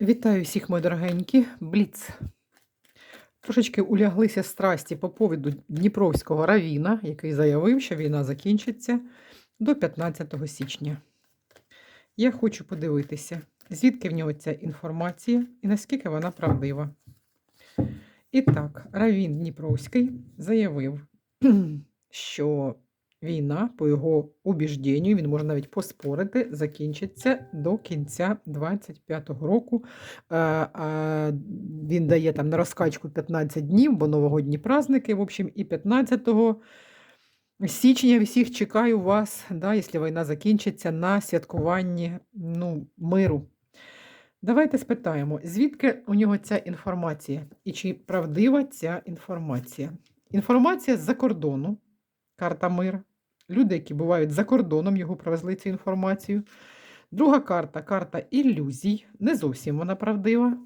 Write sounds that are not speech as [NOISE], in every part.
Вітаю всіх, мої дорогенькі. Бліц. Трошечки уляглися страсті по поводу Дніпровського равіна, який заявив, що війна закінчиться до 15 січня. Я хочу подивитися, звідки в нього ця інформація і наскільки вона правдива. І так, Равін Дніпровський заявив, [CLEARS THROAT] що війна, по його убіжденню, він може навіть поспорити, закінчиться до кінця 25-го року. Е, Він дає там на розкачку 15 днів, бо новогодні праздники. В общем, і 15 січня всіх чекаю вас, да, якщо війна закінчиться, на святкуванні ну, миру. Давайте спитаємо, звідки у нього ця інформація і чи правдива ця інформація? Інформація з-за кордону, карта мир. Люди, які бувають за кордоном, його привезли цю інформацію. Друга карта карта ілюзій. Не зовсім вона правдива.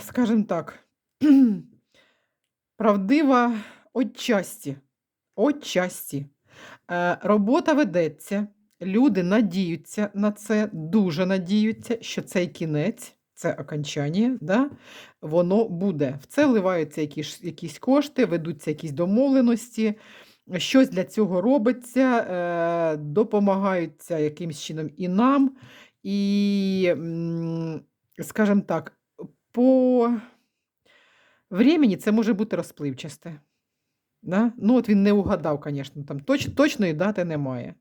Скажімо так, [CLEARS THROAT] правдива отчасті. Отчасті. Е, Робота ведеться, люди надіються на це, дуже надіються, що цей кінець, це окончання, да, воно буде. В це вливаються якісь, якісь кошти, ведуться якісь домовленості, щось для цього робиться, е, допомагаються якимсь чином і нам. І, скажімо так, по времени це може бути розпливчасте. Да? Ну, от він не угадав, звісно, там точ, точної дати немає.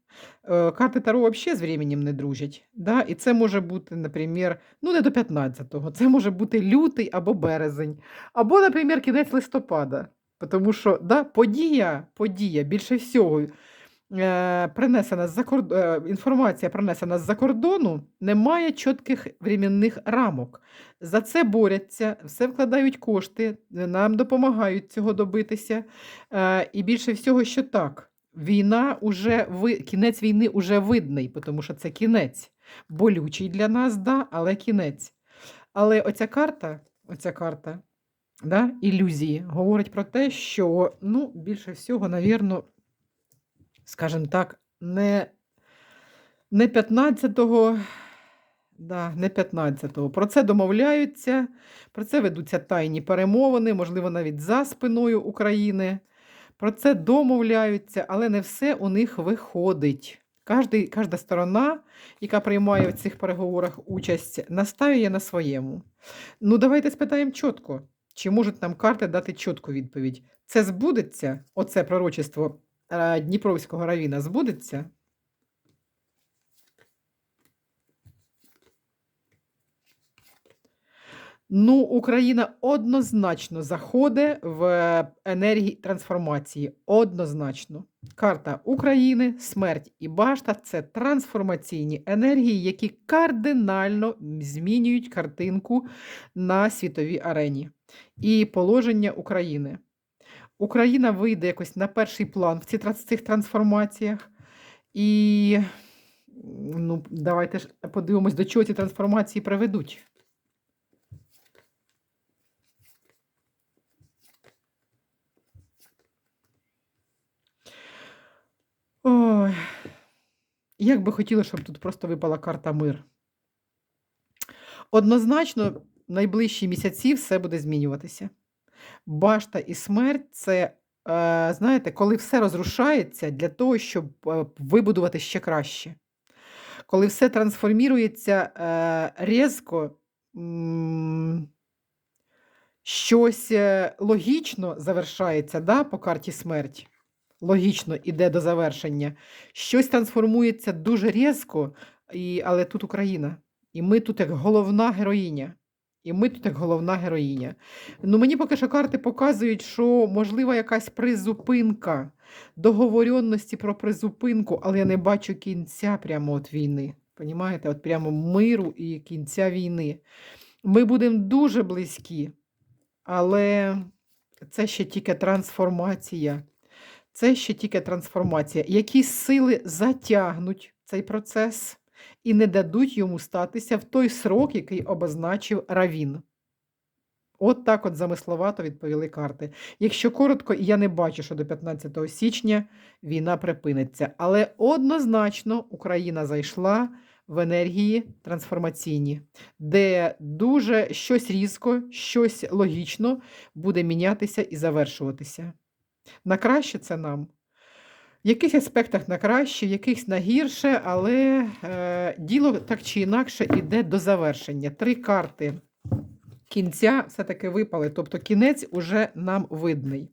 Е, карти Таро взагалі з временем не дружать. Да? І це може бути, наприклад, ну не до 15-го, це може бути лютий або березень, або, наприклад, кінець листопада. Тому що да, подія, подія більше всього е, принесена з-за корд... е, інформація принесена з-за кордону, немає чітких временних рамок. За це борються, все вкладають кошти, нам допомагають цього добитися. Е, і більше всього, що так, війна уже ви... кінець війни уже видний, тому що це кінець. Болючий для нас, да, але кінець. Але оця карта, оця карта да, ілюзії говорить про те, що ну, більше всього, навірно, скажімо так, не, не 15-го. Да, не 15-го. Про це домовляються, про це ведуться тайні перемовини, можливо, навіть за спиною України. Про це домовляються, але не все у них виходить. Кожний, кожна сторона, яка приймає в цих переговорах участь, наставляє на своєму. Ну, давайте спитаємо чітко, чи можуть нам карти дати чітку відповідь. Це збудеться, оце пророчество Дніпровського равіна збудеться? Ну, Україна однозначно заходить в енергії трансформації. Однозначно. Карта України, смерть і башта це трансформаційні енергії, які кардинально змінюють картинку на світовій арені і положення України. Україна вийде якось на перший план в цих трансформаціях. І ну, давайте ж подивимось, до чого ці трансформації приведуть. Ой, як би хотіла, щоб тут просто випала карта мир. Однозначно, в найближчі місяці все буде змінюватися. Башта і смерть це, е, знаєте, коли все розрушається для того, щоб е, вибудувати ще краще. Коли все трансформірується е, різко, щось логічно завершається да, по карті смерть логічно іде до завершення. Щось трансформується дуже різко, і, але тут Україна. І ми тут як головна героїня. І ми тут як головна героїня. Ну, Мені поки що карти показують, що можлива якась призупинка, договоренності про призупинку, але я не бачу кінця прямо от війни. Понімаєте? От прямо миру і кінця війни. Ми будемо дуже близькі, але це ще тільки трансформація. Це ще тільки трансформація. Які сили затягнуть цей процес і не дадуть йому статися в той срок, який обозначив Равін. От так от замисловато відповіли карти. Якщо коротко, я не бачу, що до 15 січня війна припиниться. Але однозначно Україна зайшла в енергії трансформаційні, де дуже щось різко, щось логічно буде мінятися і завершуватися. На краще це нам. В яких аспектах на краще, в якихось на гірше, але е, діло так чи інакше йде до завершення. Три карти кінця все-таки випали, тобто кінець уже нам видний.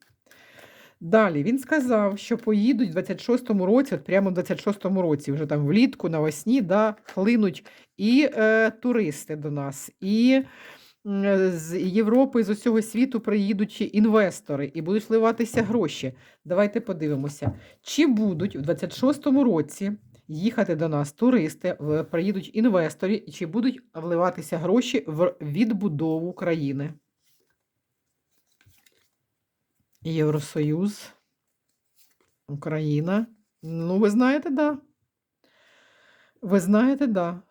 Далі він сказав, що поїдуть в 26-му році, от прямо в 26-му році, вже там влітку, навесні, да, хлинуть і е, туристи до нас, і з Європи, з усього світу приїдуть інвестори і будуть вливатися гроші. Давайте подивимося, чи будуть в 26-му році їхати до нас туристи, приїдуть інвестори, і чи будуть вливатися гроші в відбудову країни. Євросоюз, Україна. Ну, ви знаєте, да. Ви знаєте, да.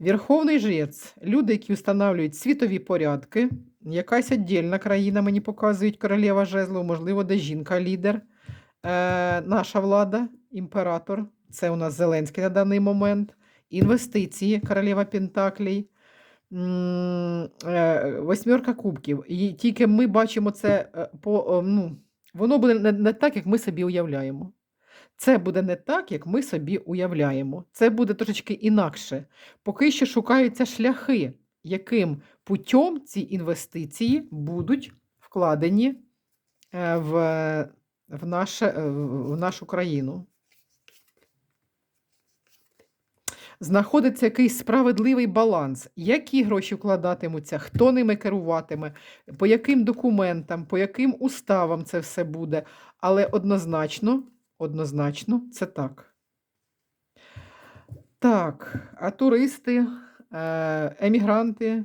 Верховний жрець, люди, які встановлюють світові порядки, якась віддільна країна, мені показують королева жезлов, можливо, де жінка лідер, е, наша влада, імператор, це у нас Зеленський на даний момент, інвестиції, королева Пентаклей, м, е, восьмерка кубків. І тільки ми бачимо це е, по, е, ну, воно буде не так, як ми собі уявляємо. Це буде не так, як ми собі уявляємо. Це буде трошечки інакше. Поки що шукаються шляхи, яким путем ці інвестиції будуть вкладені е, в, в, наше, е, в нашу країну. Знаходиться якийсь справедливий баланс, які гроші вкладатимуться, хто ними керуватиме, по яким документам, по яким уставам це все буде. Але однозначно, однозначно, це так. Так, а туристи, е, емігранти.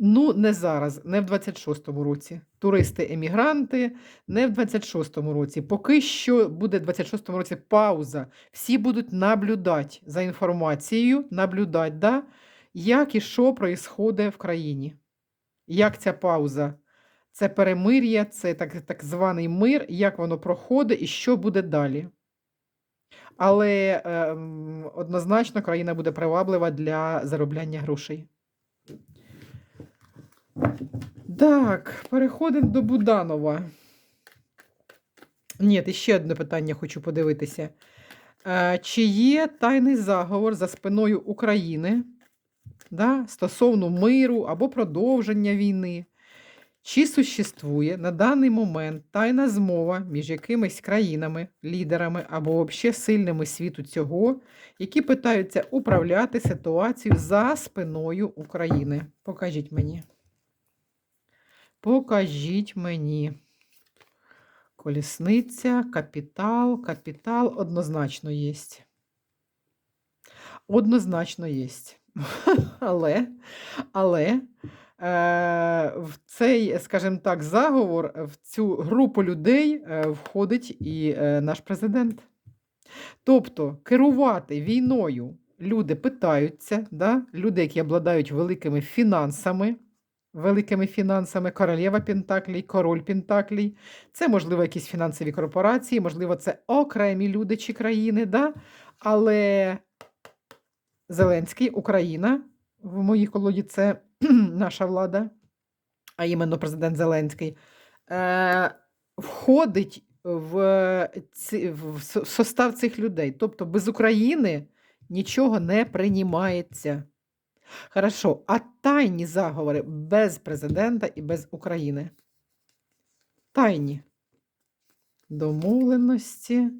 Ну, не зараз, не в 26-му році. Туристи-емігранти, не в 26-му році. Поки що буде в 26-му році пауза. Всі будуть наблюдати за інформацією, наблюдати, да, як і що проїсходить в країні. Як ця пауза? Це перемир'я, це так, так званий мир, як воно проходить і що буде далі. Але е, однозначно країна буде приваблива для заробляння грошей. Так, переходимо до Буданова. Ні, ще одне питання хочу подивитися. Е, Чи є тайний заговор за спиною України да, стосовно миру або продовження війни? Чи существує на даний момент тайна змова між якимись країнами, лідерами або взагалі сильними світу цього, які питаються управляти ситуацією за спиною України? Покажіть мені. Покажіть мені. Колісниця, капітал, капітал однозначно є. Однозначно є. [LAUGHS] Але, але е, в цей, скажімо так, заговор, в цю групу людей е, входить і е, наш президент. Тобто керувати війною люди питаються, да? люди, які обладають великими фінансами, великими фінансами, королева Пентаклій, король Пентаклій. Це, можливо, якісь фінансові корпорації, можливо, це окремі люди чи країни, да? але Зеленський, Україна, в моїй колоді це [CLEARS THROAT] наша влада, а іменно президент Зеленський, е, входить в, ці, в состав цих людей. Тобто без України нічого не приймається. Хорошо, а тайні заговори без президента і без України? Тайні домовленості.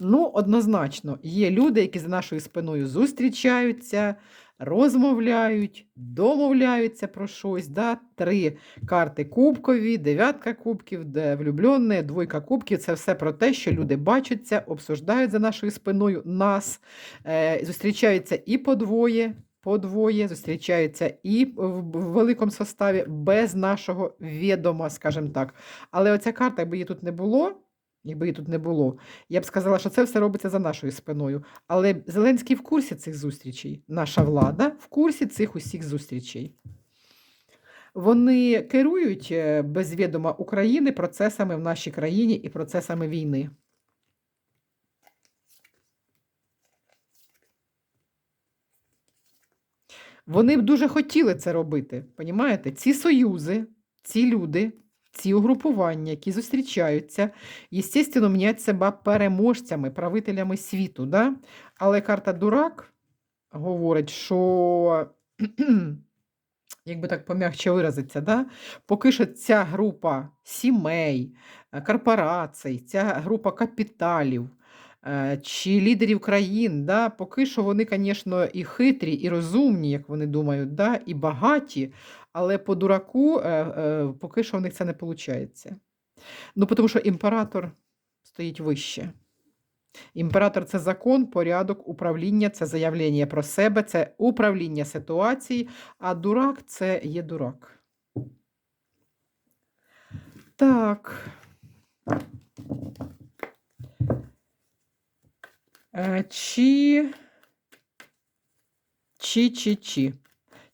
Ну, однозначно, є люди, які за нашою спиною зустрічаються, розмовляють, домовляються про щось. Да? Три карти кубкові, дев'ятка кубків, де влюблені, двойка кубків. Це все про те, що люди бачаться, обсуждають за нашою спиною нас, е, зустрічаються і по двоє, по двоє, зустрічаються і в великому составі без нашого відома, скажімо так. Але оця карта, якби її тут не було, якби її тут не було. Я б сказала, що це все робиться за нашою спиною. Але Зеленський в курсі цих зустрічей. Наша влада в курсі цих усіх зустрічей. Вони керують е, без відома України процесами в нашій країні і процесами війни. Вони б дуже хотіли це робити. Понімаєте? Ці союзи, ці люди, ці угрупування, які зустрічаються, естественно, мнять себе переможцями, правителями світу. Да? Але карта Дурак говорить, що, [CLEARS THROAT] як би так пом'якче виразиться, да? поки що ця група сімей, е, корпорацій, ця група капіталів. е, Чи лідерів країн, да, поки що вони, звісно, і хитрі, і розумні, як вони думають, да, і багаті, але по дураку е, е, поки що в них це не виходить. Ну, тому що імператор стоїть вище. Імператор це закон, порядок, управління, це заявлення про себе, це управління ситуації, а дурак це є дурак. Так. Е, Чи. Чи, чи, чи.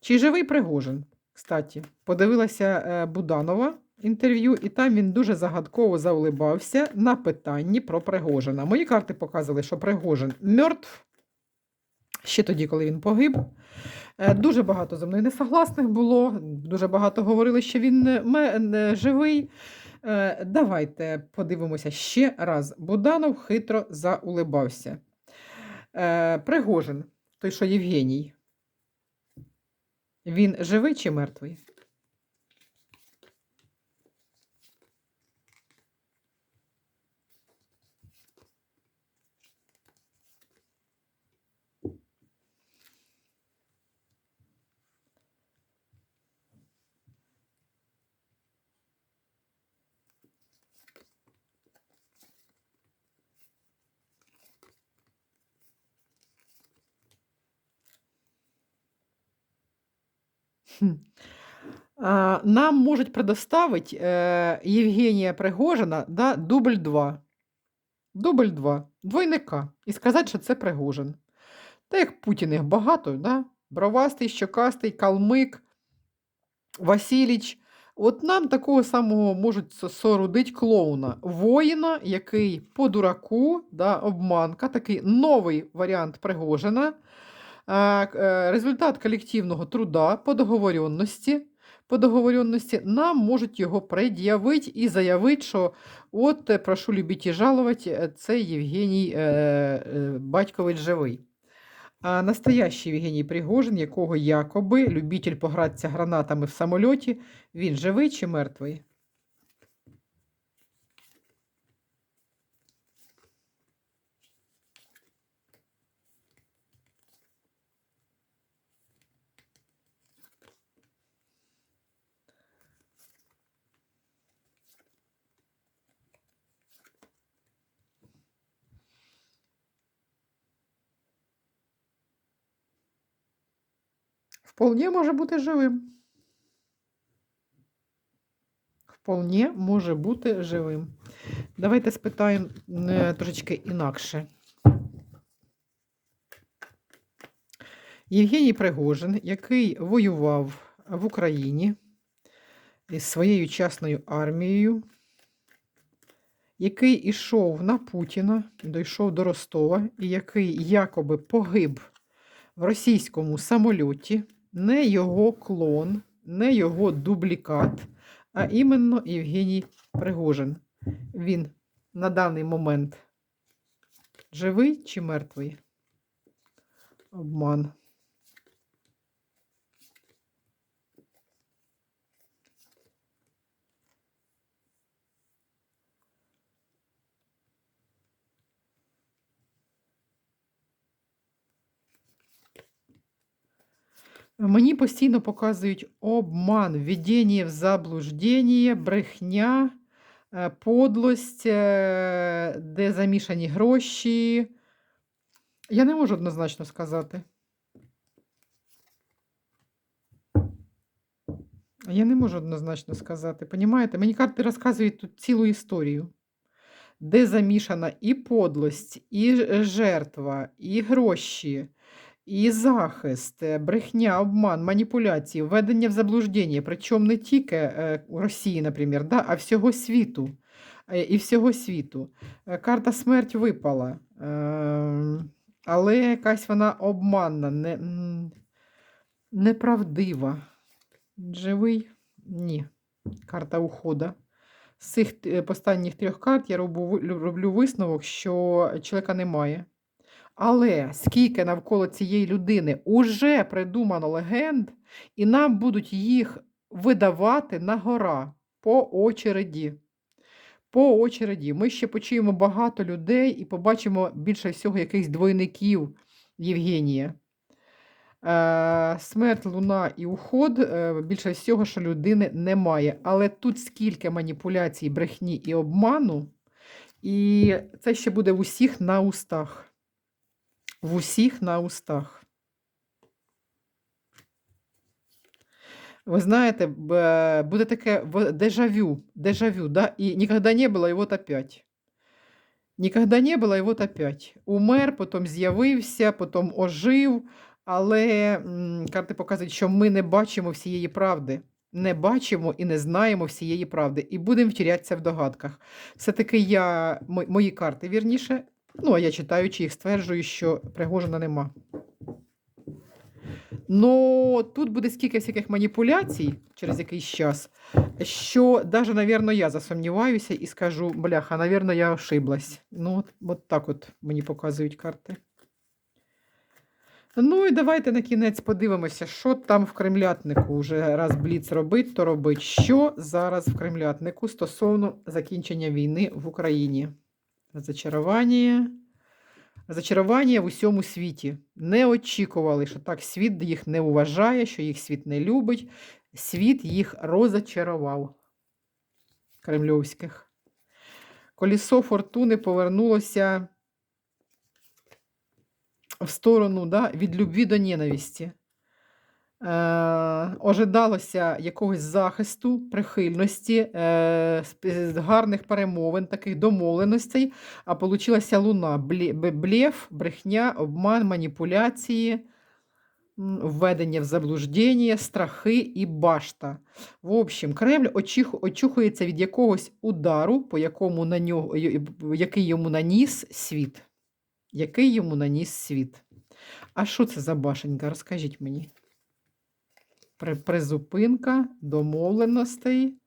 Чи живий Пригожин? Кстати, подивилася е, Буданова інтерв'ю, і там він дуже загадково заулибався на питанні про Пригожина. Мої карти показували, що Пригожин мертв. Ще тоді, коли він погиб. Е, Дуже багато зі мною несогласних було. Дуже багато говорили, що він живий. Е, Давайте подивимося ще раз. Буданов хитро заулибався. Пригожин, той, що Євгеній. Він живий чи мертвий? Нам можуть предоставити е, Євгенія Пригожина да, дубль 2. Дубль 2. Двойника. І сказати, що це Пригожин. Та як Путін їх багато, да? бровастий, щокастий, калмик, Василіч. От нам такого самого можуть со- соорудить клоуна. Воїна, який по дураку, да, обманка, такий новий варіант Пригожина. Е, Результат колективного труда по договоренності. По договоренності нам можуть його пред'явити і заявити, що от е, прошу любіть і жалувати, е, це Євгеній Батькович живий. А настоящий Євгеній Пригожин, якого якоби любитель погратися гранатами в самольоті, він живий чи мертвий? Вполне може бути живим. Вполне може бути живим. Давайте спитаємо е, трошечки інакше. Євгеній Пригожин, який воював в Україні із своєю частною армією, який ішов на Путіна, дійшов до Ростова, і який якоби погиб в російському самольоті, не його клон, не його дублікат, а іменно Євгеній Пригожин. Він на даний момент живий чи мертвий? Обман. Мені постійно показують обман, введення в заблуждення, брехня, е, подлость, е, де замішані гроші. Я не можу однозначно сказати. Я не можу однозначно сказати. Понімаєте? Мені карти розказують тут цілу історію. де замішана і подлость, і жертва, і гроші, і захист, е, брехня, обман, маніпуляції, введення в заблуждення, причому не тільки е, Росії, наприклад, да, а всього світу. Е, І всього світу. Карта смерть випала, ем, але якась вона обманна, не, неправдива. Живий? Ні. Карта ухода. З цих останніх трьох карт я роблю висновок, що чоловіка немає. Але скільки навколо цієї людини уже придумано легенд, і нам будуть їх видавати на гора по очереді. По очереді. Ми ще почуємо багато людей і побачимо більше всього якихось двойників Євгенія. Е, смерть, луна і уход е, більше всього, що людини немає. Але тут скільки маніпуляцій, брехні і обману, і це ще буде в усіх на устах. В усіх на устах. Ви знаєте, б- буде таке в- дежавю, дежавю, да? і ніколи не було, і от опять. Ніколи не було, і от опять. Умер, потім з'явився, потім ожив, але карти показують, що ми не бачимо всієї правди. Не бачимо і не знаємо всієї правди, і будемо втірятися в догадках. Все-таки я, мої карти вірніше, ну, а я читаючи їх, стверджую, що Пригожина нема. Ну, тут буде скільки всяких маніпуляцій через якийсь час, що навіть, навірно, я засумніваюся і скажу, бляха, навірно, я ошиблась. Ну, от, от так от мені показують карти. Ну і давайте на кінець подивимося, що там в кремлятнику. Уже раз бліц робить, то робить. Що зараз в кремлятнику стосовно закінчення війни в Україні? Зачарування. Зачарування в усьому світі. Не очікували, що так світ їх не вважає, що їх світ не любить. Світ їх розочарував. Кремльовських. Колісо фортуни повернулося в сторону да, від любві до ненависті. Е, ожидалося якогось захисту, прихильності, е, гарних перемовин, таких домовленостей, а получилася луна. Блєф, брехня, обман, маніпуляції, введення в заблуждення, страхи і башта. В общем, Кремль очухується від якогось удару, по якому на нього, який йому наніс світ. Який йому наніс світ. А що це за башенька? Розкажіть мені. При- Призупинка домовленостей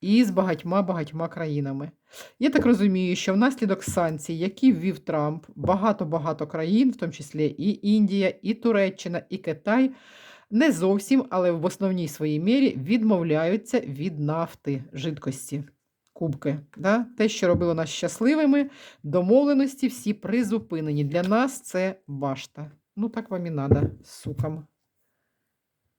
із багатьма-багатьма країнами. Я так розумію, що внаслідок санкцій, які ввів Трамп, багато-багато країн, в тому числі і Індія, і Туреччина, і Китай, не зовсім, але в основній своїй мірі відмовляються від нафти, жидкості, кубки. Да? Те, що робило нас щасливими, домовленості всі призупинені. Для нас це башта. Ну, так вам і надо, сукам.